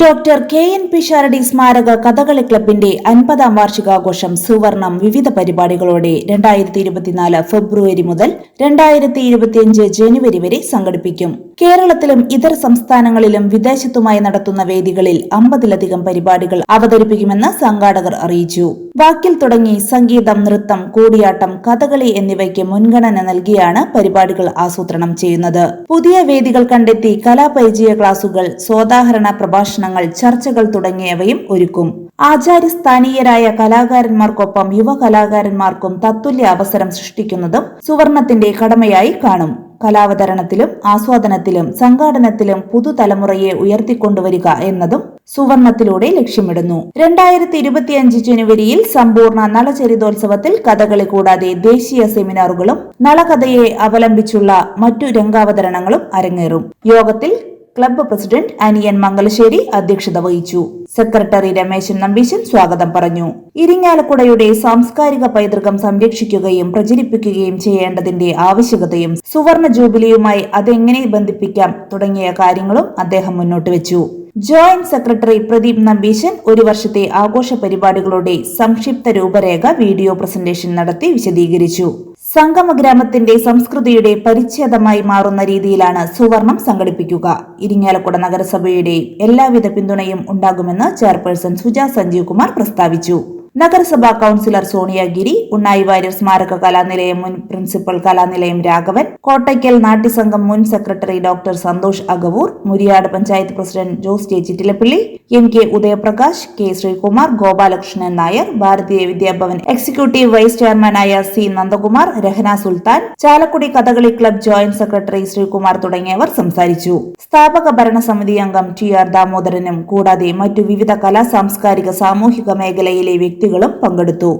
Doctor K N P Pisharody സ്മാരക കഥകളി ക്ലബിന്റെ അൻപതാം വാർഷികാഘോഷം സുവർണം വിവിധ പരിപാടികളോടെ രണ്ടായിരത്തി ഇരുപത്തിനാല് ഫെബ്രുവരി മുതൽ രണ്ടായിരത്തി ഇരുപത്തിയഞ്ച് ജനുവരി വരെ സംഘടിപ്പിക്കും. കേരളത്തിലും ഇതര സംസ്ഥാനങ്ങളിലും വിദേശത്തുമായി നടത്തുന്ന വേദികളിൽ അമ്പതിലധികം പരിപാടികൾ അവതരിപ്പിക്കുമെന്ന് സംഘാടകർ അറിയിച്ചു. വാക്കിൽ തുടങ്ങി സംഗീതം നൃത്തം കൂടിയാട്ടം കഥകളി എന്നിവയ്ക്ക് മുൻഗണന നൽകിയാണ് പരിപാടികൾ ആസൂത്രണം ചെയ്യുന്നത്. പുതിയ വേദികൾ കണ്ടെത്തി കലാപരിചയ ക്ലാസുകൾ സോദാഹരണ പ്രഭാഷണങ്ങൾ ചർച്ചകൾ തുടങ്ങിയവയും ഒരുക്കും. ആചാര്യസ്ഥാനീയരായ കലാകാരന്മാർക്കൊപ്പം യുവ കലാകാരന്മാർക്കും തത്തുല്യ അവസരം സൃഷ്ടിക്കുന്നതും സുവർണത്തിന്റെ കടമയായി കാണും. കലാവതരണത്തിലും ആസ്വാദനത്തിലും സംഘാടനത്തിലും പുതുതലമുറയെ ഉയർത്തിക്കൊണ്ടുവരിക എന്നതും സുവർണത്തിലൂടെ ലക്ഷ്യമിടുന്നു. രണ്ടായിരത്തി ഇരുപത്തിയഞ്ച് ജനുവരിയിൽ സമ്പൂർണ നളചരിതോത്സവത്തിൽ കഥകളി കൂടാതെ ദേശീയ സെമിനാറുകളും നളകഥയെ അവലംബിച്ചുള്ള മറ്റു രംഗാവതരണങ്ങളും അരങ്ങേറും. യോഗത്തിൽ ക്ലബ്ബ് പ്രസിഡന്റ് അനിയൻ മംഗലശ്ശേരി അധ്യക്ഷത വഹിച്ചു. സെക്രട്ടറി രമേശൻ നമ്പീശൻ സ്വാഗതം പറഞ്ഞു. ഇരിങ്ങാലക്കുടയുടെ സാംസ്കാരിക പൈതൃകം സംരക്ഷിക്കുകയും പ്രചരിപ്പിക്കുകയും ചെയ്യേണ്ടതിന്റെ ആവശ്യകതയും സുവർണ ജൂബിലിയുമായി അതെങ്ങനെ ബന്ധിപ്പിക്കാം തുടങ്ങിയ കാര്യങ്ങളും അദ്ദേഹം മുന്നോട്ട് വെച്ചു. ജോയിന്റ് സെക്രട്ടറി പ്രദീപ് നമ്പീശൻ ഒരു വർഷത്തെ ആഘോഷ പരിപാടികളുടെ സംക്ഷിപ്ത രൂപരേഖ വീഡിയോ പ്രസന്റേഷൻ നടത്തി വിശദീകരിച്ചു. സംഗമ ഗ്രാമത്തിന്റെ സംസ്കൃതിയുടെ പരിച്ഛേദമായി മാറുന്ന രീതിയിലാണ് സുവർണം സംഘടിപ്പിക്കുക. ഇരിങ്ങാലക്കുട നഗരസഭയുടെ എല്ലാവിധ പിന്തുണയും ഉണ്ടാകുമെന്ന് ചെയർപേഴ്സൺ സുജ സഞ്ജീവ് കുമാർ പ്രസ്താവിച്ചു. നഗരസഭാ കൌൺസിലർ സോണിയാഗിരി ഉണ്ണായി വാര്യർ സ്മാരക കലാനിലയം മുൻ പ്രിൻസിപ്പൽ കലാനിലയം രാഘവൻ കോട്ടയ്ക്കൽ നാട്യസംഘം മുൻ secretary doctor Santhosh Agavoor Muriyad panchayat president Jose J Chittilappilly M K Udayaprakash K Sreekumar Gopalakrishnan Nair Bharatiya Vidyabhavan executive vice ചെയർമാനായ C Nandakumar Rahana Sultan Chalakudy Kathakali club joint secretary Sreekumar തുടങ്ങിയവർ സംസാരിച്ചു. സ്ഥാപക ഭരണസമിതി അംഗം T R ദാമോദരനും കൂടാതെ മറ്റു വിവിധ കലാ സാംസ്കാരിക സാമൂഹിക മേഖലയിലെ വ്യക്തികളും പങ്കെടുത്തു.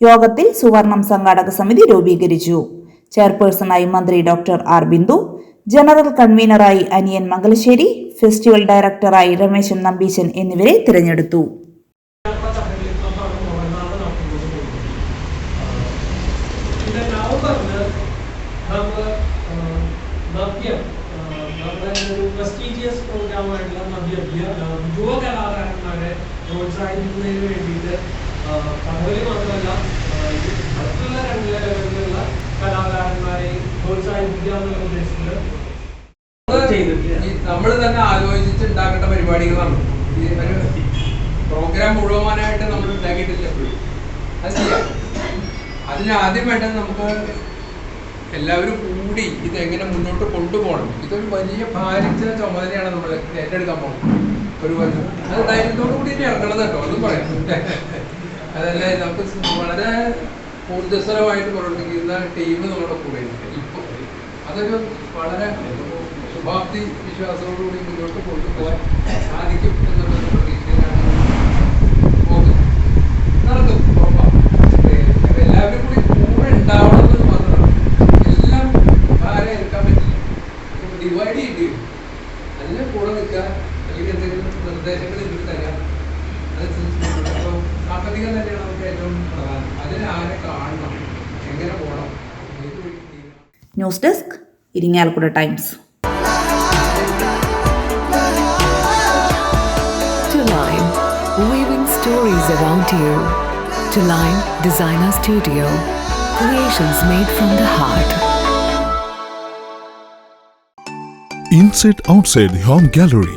യോഗത്തിൽ സുവർണം സംഘാടക സമിതി രൂപീകരിച്ചു. ചെയർപേഴ്സണായി മന്ത്രി ഡോക്ടർ ആർ ബിന്ദു ജനറൽ കൺവീനറായി അനിയൻ മംഗലശ്ശേരി ഫെസ്റ്റിവൽ ഡയറക്ടറായി രമേശൻ നമ്പീശൻ എന്നിവരെ തിരഞ്ഞെടുത്തു. പിന്നെ നവംബറിൽ നമ്മൾ നവ്യം നമ്മുടെ ഒരു പ്രസ്റ്റീജിയസ് പ്രോഗ്രാമായിട്ടുള്ള നവ്യ യുവ കലാകാരന്മാരെ പ്രോത്സാഹിപ്പിക്കുന്നതിന് വേണ്ടിയിട്ട് കഥകളി മാത്രമല്ല മറ്റുള്ള രണ്ട് ലെവലിലുള്ള കലാകാരന്മാരെ പ്രോത്സാഹിപ്പിക്കുക എന്നുള്ള ഉദ്ദേശത്തിൽ നമ്മൾ തന്നെ ആലോചിച്ച് ഉണ്ടാക്കേണ്ട പരിപാടികളാണ് ഈ പ്രോഗ്രാം മുഴുവനായിട്ട് നമ്മൾ ഉണ്ടാക്കിയിട്ടില്ല എപ്പോഴും. അത് അതിന് ആദ്യം വേണ്ടത് നമുക്ക് എല്ലാവരും കൂടി ഇത് എങ്ങനെ മുന്നോട്ട് കൊണ്ടുപോകണം. ഇതൊരു വലിയ ഭാരിച്ച ചുമതലയാണ് നമ്മൾ ഏറ്റെടുക്കാൻ പോകുന്നത്. ഒരു കൊല്ലം അത് ധൈര്യത്തോടു കൂടി ഇനി ഇറങ്ങണം കേട്ടോ അതും പറയാം. അതല്ലേ നമുക്ക് വളരെ ഊർജസ്വലമായിട്ട് പ്രവർത്തിക്കുന്ന ടീം നമ്മുടെ കൂടെ ഇപ്പോൾ അതൊരു വളരെ ശുഭാപ്തി വിശ്വാസത്തോടുകൂടി മുന്നോട്ട് കൊണ്ടുപോകാൻ സാധിക്കും എന്നുള്ള പ്രതീക്ഷയിലാണ്. കൂടി എല്ലാം പറ്റില്ല. അല്ലെങ്കിൽ എന്തെങ്കിലും നിർദ്ദേശങ്ങൾ തരാം. സാമ്പത്തികം തന്നെയാണ് നമുക്ക് ഏറ്റവും പ്രധാനം അതിന് ആരെ കാണണം എങ്ങനെ പോകണം news desk Irinjalakuda times To Line, weaving stories around you. To Line Designer Studio, creations made from the heart. Inside outside home gallery